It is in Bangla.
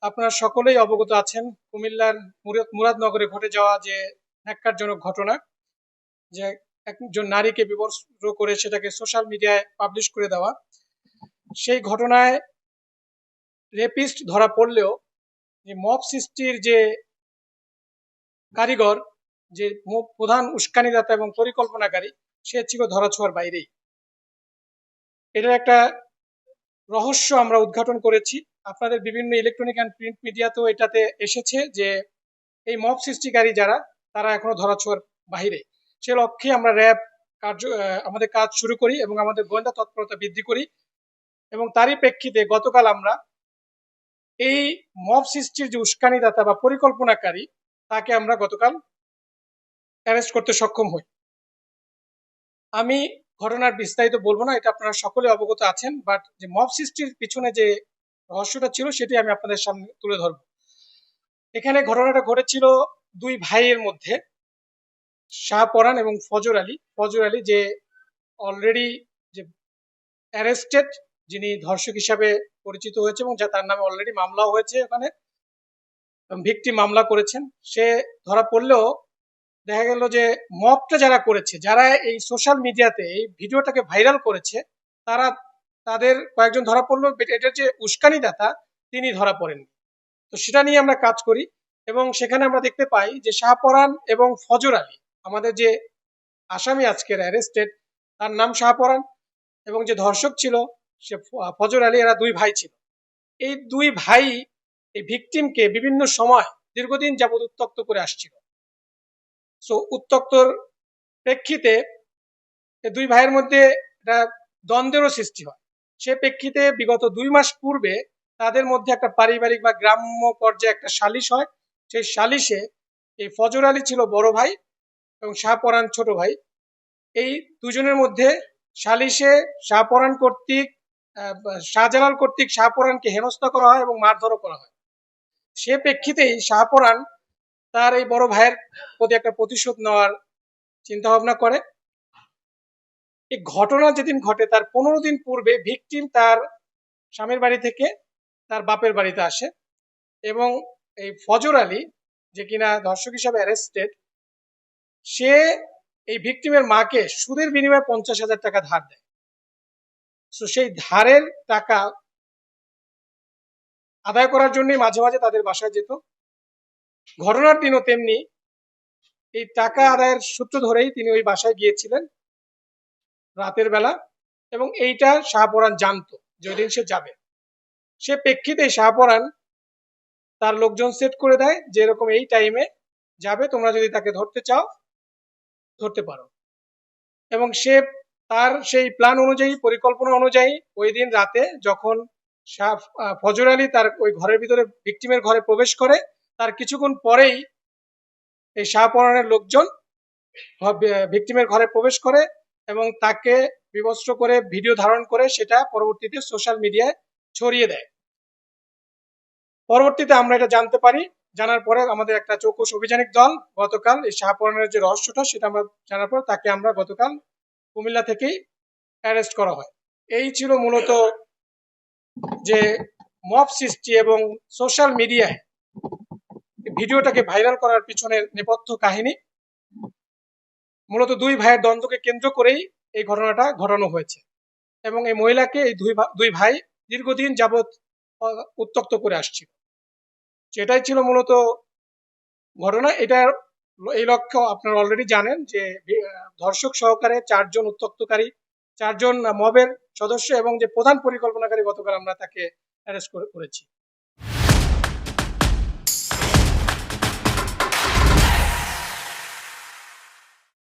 আপনারা সকলেই অবগত আছেন কুমিল্লার মুরাদ- মুরাদনগরে ঘটে যাওয়া যে ন্যাক্কারজনক ঘটনা, যে একজন নারীকে বিবস্ত্র করে সেটাকে সোশ্যাল মিডিয়ায় পাবলিশ করে দেওয়া, সেই ঘটনায় রেপিস্ট ধরা পড়লেও যে মব সৃষ্টির যে কারিগর, যে প্রধান উস্কানিদাতা এবং পরিকল্পনাকারী, সে ছিল ধরাছোঁয়ার বাইরেই। এটার একটা রহস্য আমরা উদ্ঘাটন করেছি। আপনাদের বিভিন্ন ইলেকট্রনিক অ্যান্ড প্রিন্ট মিডিয়াতেও এটাতে এসেছে যে এই মব সৃষ্টিকারী যারা, তারা এখনও ধরাছোঁয়ার বাহিরে। সে লক্ষ্যে আমরা র্যাব কার্য আমাদের কাজ শুরু করি এবং আমাদের গোয়েন্দা তৎপরতা বৃদ্ধি করি এবং তারই প্রেক্ষিতে গতকাল আমরা এই মব সৃষ্টির যে উস্কানিদাতা বা পরিকল্পনাকারী, তাকে আমরা গতকাল অ্যারেস্ট করতে সক্ষম হই। আমি ঘটনার বিস্তারিত বলব না, এটা আপনারা সকলে অবগত আছেন বাট যে মব সৃষ্টির পিছনে যে রহস্যটা ছিল সেটি আমি আপনাদের সামনে তুলে ধরব। এখানে ঘটনাটা ঘটেছিল দুই ভাইয়ের মধ্যে শাহপরান এবং ফজর আলী। ফজর আলী যে অলরেডি যে অ্যারেস্টেড যিনি ধর্ষক হিসাবে পরিচিত হয়েছে এবং যা তার নামে অলরেডি মামলাও হয়েছে ওখানে ভিকটি মামলা করেছেন, সে ধরা পড়লেও দেখা গেল যে মবটা যারা করেছে, যারা এই সোশ্যাল মিডিয়াতে এই ভিডিওটাকে ভাইরাল করেছে, তারা তাদের কয়েকজন ধরা পড়ল এটার যে উস্কানিদাতা, তিনি ধরা পড়েন তো সেটা নিয়ে আমরা কাজ করি এবং সেখানে আমরা দেখতে পাই যে শাহপরান এবং ফজর আলী, আমাদের যে আসামি আজকের অ্যারেস্টেড তার নাম শাহপরান এবং যে ধর্ষক ছিল সে ফজর আলী, এরা দুই ভাই ছিল। এই দুই ভাই, এই ভিকটিমকে বিভিন্ন সময় দীর্ঘদিন যাবৎ উত্তক্ত করে আসছিল। সো উত্তক্তর প্রেক্ষিতে দুই ভাইয়ের মধ্যে একটা দ্বন্দ্বেরও সৃষ্টি হয়। সে প্রেক্ষিতে বিগত দুই মাস পূর্বে তাদের মধ্যে একটা পারিবারিক বা গ্রাম্য পর্যায়ে একটা সালিশ হয়। সেই সালিশে এই ফজর আলী ছিল বড় ভাই এবং শাহপরান ছোট ভাই। এই দুজনের মধ্যে সালিশে শাহপরান কর্তৃক শাহজালাল কর্তৃক শাহপরানকে হেনস্থা করা হয় এবং মারধরও করা হয়। সে প্রেক্ষিতেই শাহপরান তার এই বড় ভাইয়ের প্রতি একটা প্রতিশোধ নেওয়ার চিন্তা ভাবনা করে। এই ঘটনা যেদিন ঘটে, তার পনেরো দিন পূর্বে ভিকটিম তার স্বামীর বাড়ি থেকে তার বাপের বাড়িতে আসে এবং এই ফজর আলী যে কিনা ধর্ষক হিসাবে অ্যারেস্টেড সে এই ভিকটিমের মাকে সুদের বিনিময়ে পঞ্চাশ হাজার টাকা ধার দেয়। তো সেই ধারের টাকা আদায় করার জন্যই মাঝে মাঝে তাদের বাসায় যেত। ঘটনার দিনও তেমনি এই টাকা আদায়ের সূত্র ধরেই তিনি ওই বাসায় গিয়েছিলেন। রাতের বেলা এবং এইটা শাহপরান জানতো যেদিন সে যাবে। সে প্রেক্ষিতে শাহপরান তার লোকজন সেট করে দেয় যে এরকম এই টাইমে যাবে, তোমরা যদি তাকে ধরতে চাও, ধরতে পারো। এবং সে তার সেই প্ল্যান অনুযায়ী, পরিকল্পনা অনুযায়ী ওই দিন রাতে যখন শাহ ফজর আলী তার ওই ঘরের ভিতরে ভিকটিমের ঘরে প্রবেশ করে, তার কিছুক্ষণ পরেই এই শাহপরানের লোকজন ভিকটিমের ঘরে প্রবেশ করে এবং তাকে বিবস্ত্র করে ভিডিও ধারণ করে সেটা পরবর্তীতে সোশ্যাল মিডিয়ায় ছড়িয়ে দেয়। পরবর্তীতে আমরা এটা জানতে পারি, জানার পরে আমাদের একটা চৌকস অভিযানিক দল গতকাল এই শাহপরানের যে রহস্যটা সেটা আমরা জানার পর তাকে আমরা গতকাল কুমিল্লা থেকেই অ্যারেস্ট করা হয়। এই ছিল মূলত যে মব সৃষ্টি এবং সোশ্যাল মিডিয়ায় ভিডিওটাকে ভাইরাল করার পিছনের নেপথ্য কাহিনী। মূলত দুই ভাইয়ের দ্বন্দ্বকে কেন্দ্র করেই এই ঘটনাটা ঘটানো হয়েছে। এবং এই মহিলাকে এই দুই দুই ভাই দীর্ঘদিন যাবৎ উত্তক্ত করে আসছিল। সেটাই ছিল মূলত ঘটনা এটার এই লক্ষ্য আপনারা অলরেডি জানেন যে ধর্ষক সহকারে চারজন উত্তক্তকারী চারজন মবের সদস্য এবং যে প্রধান পরিকল্পনাকারী গতকাল আমরা তাকে অ্যারেস্ট করেছি।